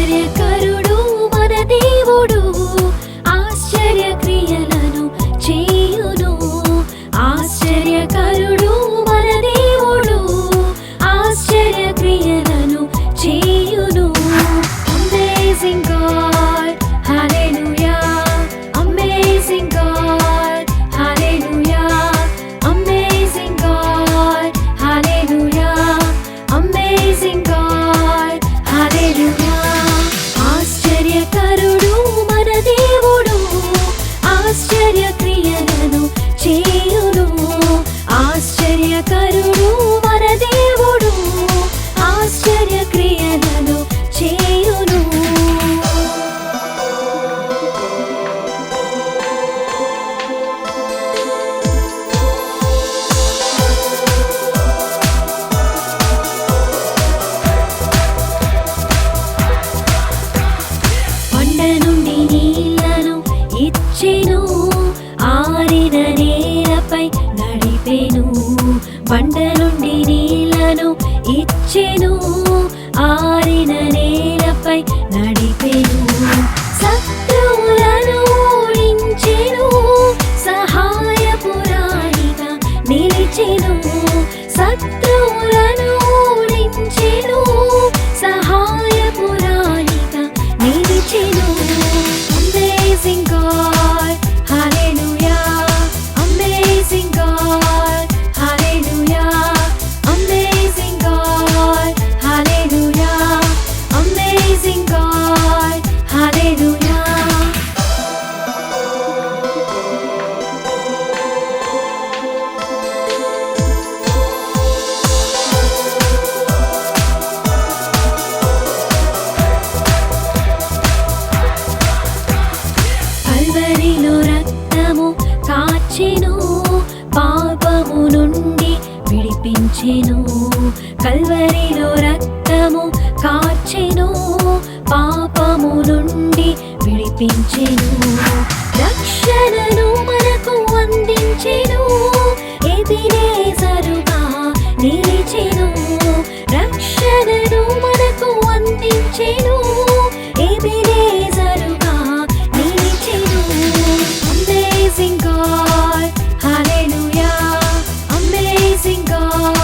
ఆశ్చర్యకరుడు మన దేవుడు. ఆశ్చర్య చేసెను. పంట నుండి నీళ్ళను ఇచ్చెను. ఆరిన నేలపై నడిపేను. సహాయపురాణిగా నిలిచెను. శత్రువులను విడిపించెను పాపము నుండి విడిపించెను. కల్వరిలో రక్తము కాచెను పాపము నుండి విడిపించెను. రక్షణను మనకు అందించెను ఎదిరేసరుగా నిలిచెను. sing.